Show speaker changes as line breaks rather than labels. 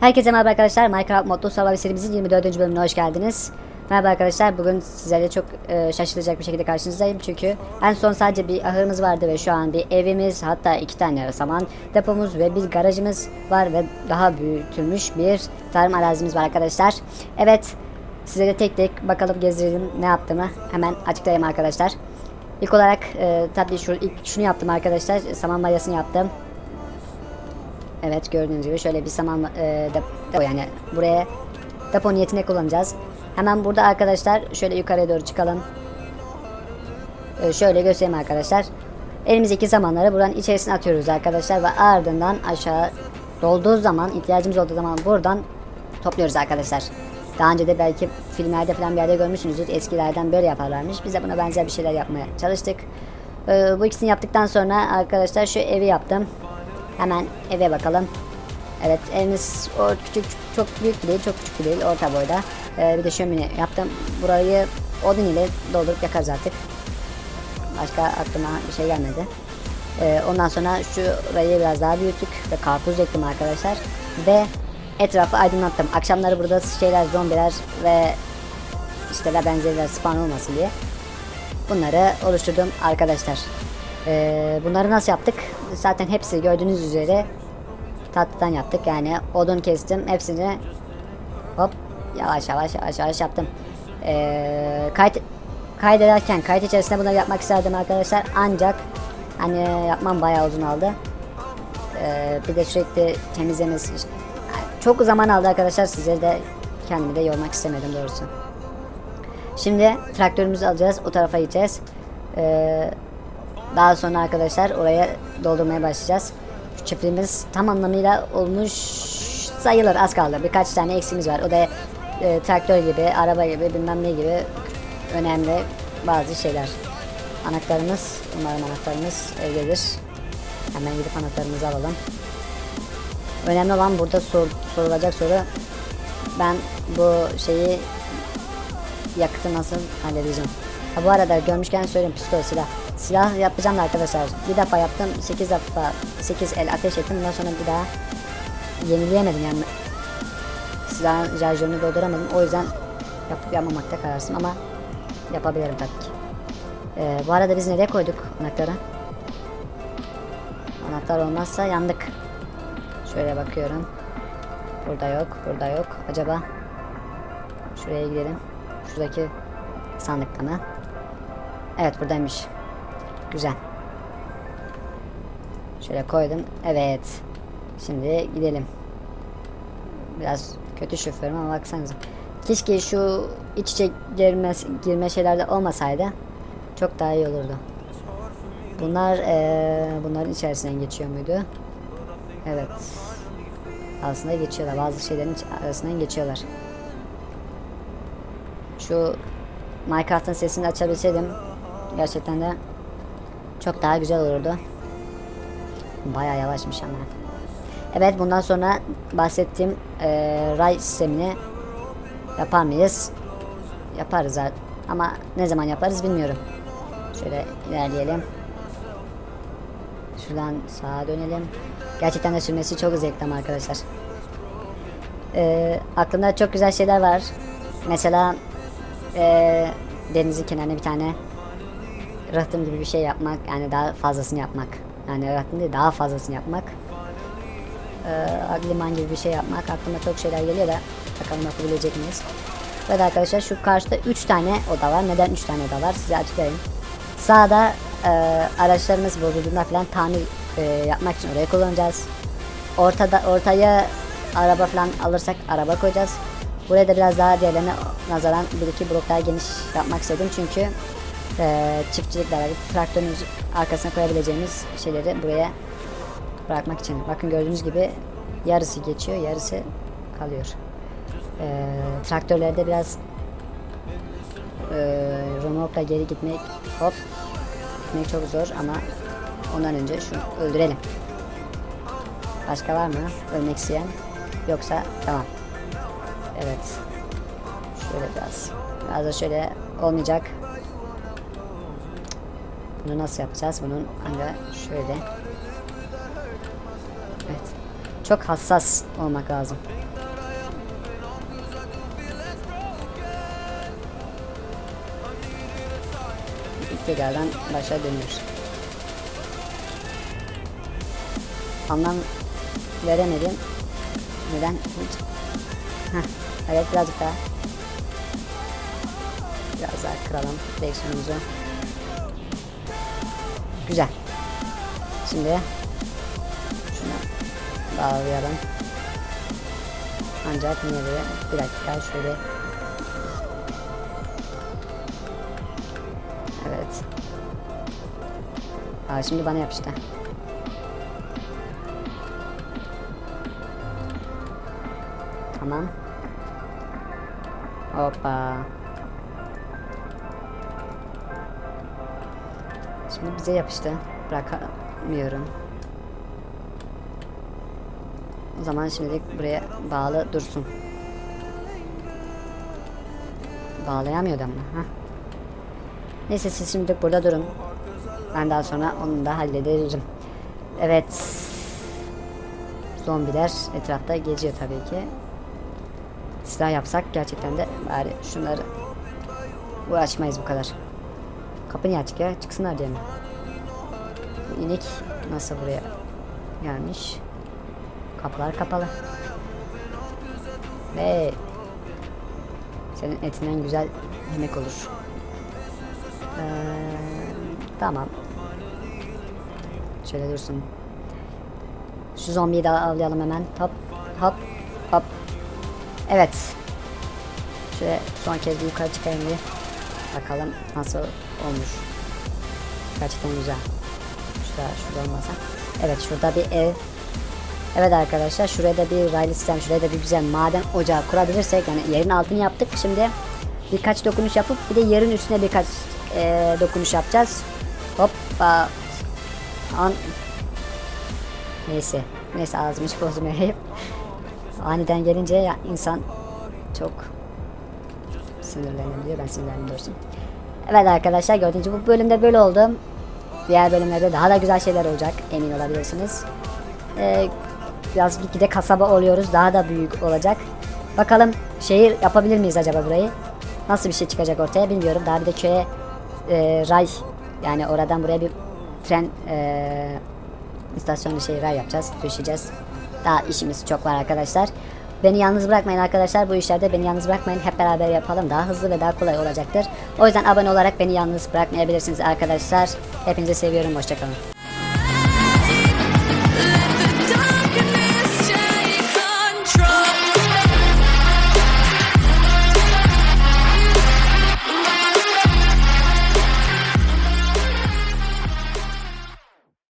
Herkese merhaba arkadaşlar. Minecraft Modlu Survival serimizin 24. bölümüne hoş geldiniz. Merhaba arkadaşlar. Bugün sizlerle çok e, şaşırtacak bir şekilde karşınızdayım. Çünkü en son sadece bir ahırımız vardı ve şu an bir evimiz hatta iki tane saman depomuz ve bir garajımız var ve daha büyütülmüş bir tarım arazimiz var arkadaşlar. Evet. Sizlere tek tek bakalım gezdirelim ne yaptığımı hemen açıklayayım arkadaşlar. İlk olarak e, tabii şu, ilk şunu yaptım arkadaşlar. Saman mayasını yaptım. Evet gördüğünüz gibi şöyle bir saman e, depo yani buraya depo niyetine kullanacağız. Hemen burada arkadaşlar şöyle yukarıya doğru çıkalım. E, şöyle göstereyim arkadaşlar. Elimizdeki samanları buranın içerisine atıyoruz arkadaşlar ve ardından aşağı dolduğu zaman ihtiyacımız olduğu zaman buradan topluyoruz arkadaşlar. Daha önce de belki filmlerde falan bir yerde görmüşsünüzdür. Eskilerden böyle yaparlarmış. Biz de buna benzer bir şeyler yapmaya çalıştık. E, bu ikisini yaptıktan sonra arkadaşlar şu evi yaptım. Hemen eve bakalım. Evet evimiz o küçük çok büyük değil çok küçük değil orta boyda. Ee, bir de şömine yaptım. Burayı odun ile doldurup yakarız artık. Başka aklıma bir şey gelmedi. Ee, ondan sonra şurayı biraz daha büyüttük ve karpuz ektim arkadaşlar. Ve etrafı aydınlattım. Akşamları burada şeyler zombiler ve işte benzerler spawn olmasın diye. Bunları oluşturdum arkadaşlar. Ee, bunları nasıl yaptık? Zaten hepsi gördüğünüz üzere tatlıdan yaptık. Yani odun kestim. Hepsini hop yavaş yavaş yavaş yavaş yaptım. Ee, kayıt kaydederken kayıt içerisinde bunları yapmak isterdim arkadaşlar. Ancak hani yapmam bayağı uzun aldı. Ee, bir de sürekli temizlemesi çok zaman aldı arkadaşlar. Size de kendimi de yormak istemedim doğrusu. Şimdi traktörümüzü alacağız. O tarafa gideceğiz. Ee, daha sonra arkadaşlar oraya doldurmaya başlayacağız. Şu çiftliğimiz tam anlamıyla olmuş sayılır az kaldı. Birkaç tane eksiğimiz var. O da e, traktör gibi, araba gibi, bilmem ne gibi önemli bazı şeyler. Anahtarımız, umarım anahtarımız evdedir. Hemen gidip anahtarımızı alalım. Önemli olan burada sor, sorulacak soru ben bu şeyi yakıtı nasıl halledeceğim. Ha bu arada görmüşken söyleyeyim pistol silah. Silah yapacağım da arkadaşlar. Bir defa yaptım 8 defa 8 el ateş ettim. Ondan sonra bir daha yenileyemedim yani. Silahın şarjörünü dolduramadım. O yüzden yapıp yapmamakta kararsın ama yapabilirim tabii ki. Ee, bu arada biz nereye koyduk anahtarı? Anahtar olmazsa yandık. Şöyle bakıyorum. Burada yok, burada yok. Acaba şuraya gidelim. Şuradaki sandıkta mı? Evet buradaymış. Güzel. Şöyle koydum. Evet. Şimdi gidelim. Biraz kötü şoförüm ama baksanıza. Keşke şu iç içe girme, girme şeylerde olmasaydı çok daha iyi olurdu. Bunlar eee, bunların içerisinden geçiyor muydu? Evet. Aslında geçiyorlar. Bazı şeylerin arasından geçiyorlar. Şu Minecraft'ın sesini açabilseydim gerçekten de çok daha güzel olurdu. Baya yavaşmış ama. Evet bundan sonra bahsettiğim eee ray sistemini yapar mıyız? Yaparız. Ama ne zaman yaparız bilmiyorum. Şöyle ilerleyelim. Şuradan sağa dönelim. Gerçekten de sürmesi çok zevkli ama arkadaşlar. Eee aklımda çok güzel şeyler var. Mesela eee denizin kenarına bir tane rıhtım gibi bir şey yapmak yani daha fazlasını yapmak. Yani rıhtım değil daha fazlasını yapmak. Ee, liman gibi bir şey yapmak aklıma çok şeyler geliyor da bakalım yapabilecek miyiz? Evet arkadaşlar şu karşıda 3 tane oda var. Neden 3 tane oda var? Size açıklayayım. Sağda e, araçlarımız bozulduğunda falan tamir e, yapmak için orayı kullanacağız. Ortada ortaya araba falan alırsak araba koyacağız. Buraya da biraz daha diğerlerine nazaran bir iki blok daha geniş yapmak istedim çünkü e, çiftçilikler, traktörümüz arkasına koyabileceğimiz şeyleri buraya bırakmak için. Bakın gördüğünüz gibi yarısı geçiyor, yarısı kalıyor. E, traktörlerde biraz e, remorkla geri gitmek hop gitmek çok zor ama ondan önce şunu öldürelim. Başka var mı? Ölmek isteyen? Yoksa tamam. Evet. Şöyle biraz. Biraz da şöyle olmayacak. Bunu nasıl yapacağız? Bunun ancak şöyle. Evet. Çok hassas olmak lazım. Tekrardan başa dönüyoruz. Anlam veremedim. Neden? Hiç. Heh. Evet birazcık daha. Biraz daha kıralım direksiyonumuzu. Güzel. Şimdi şunu bağlayalım. Ancak niye böyle? Bir dakika şöyle. Evet. Aa, şimdi bana yapıştı. Tamam. Hoppa. Şimdi bize yapıştı. Bırakamıyorum. O zaman şimdilik buraya bağlı dursun. Bağlayamıyordu ama. Heh. Neyse siz şimdilik burada durun. Ben daha sonra onu da hallederim. Evet. Zombiler etrafta geziyor tabii ki. Silah yapsak gerçekten de bari şunları uğraşmayız bu kadar. Kapı niye açık ya? Çıksınlar diye mi? Bu inek nasıl buraya gelmiş? Kapılar kapalı. Ve senin etinden güzel yemek olur. Ee, tamam. Şöyle dursun. Şu zombiyi de avlayalım hemen. Hop hop hop. Evet. Şöyle son kez yukarı çıkayım bir. Bakalım nasıl olmuş. Gerçekten güzel. Şurada, şurada olmasa. Evet şurada bir ev. Evet arkadaşlar şuraya da bir raylı sistem, şuraya da bir güzel maden ocağı kurabilirsek yani yerin altını yaptık. Şimdi birkaç dokunuş yapıp bir de yerin üstüne birkaç e, dokunuş yapacağız. Hoppa. An Neyse. Neyse ağzımı hiç bozmayayım. Aniden gelince ya insan çok sinirlenebiliyor. Ben sinirlendim doğrusu. Evet arkadaşlar gördüğünüz gibi bu bölümde böyle oldu. Diğer bölümlerde daha da güzel şeyler olacak emin olabilirsiniz. Ee, biraz gitgide kasaba oluyoruz. Daha da büyük olacak. Bakalım şehir yapabilir miyiz acaba burayı? Nasıl bir şey çıkacak ortaya bilmiyorum. Daha bir de köye e, ray yani oradan buraya bir tren e, istasyonu şey ray yapacağız. Düşeceğiz. Daha işimiz çok var arkadaşlar. Beni yalnız bırakmayın arkadaşlar. Bu işlerde beni yalnız bırakmayın. Hep beraber yapalım. Daha hızlı ve daha kolay olacaktır. O yüzden abone olarak beni yalnız bırakmayabilirsiniz arkadaşlar. Hepinizi seviyorum. Hoşçakalın.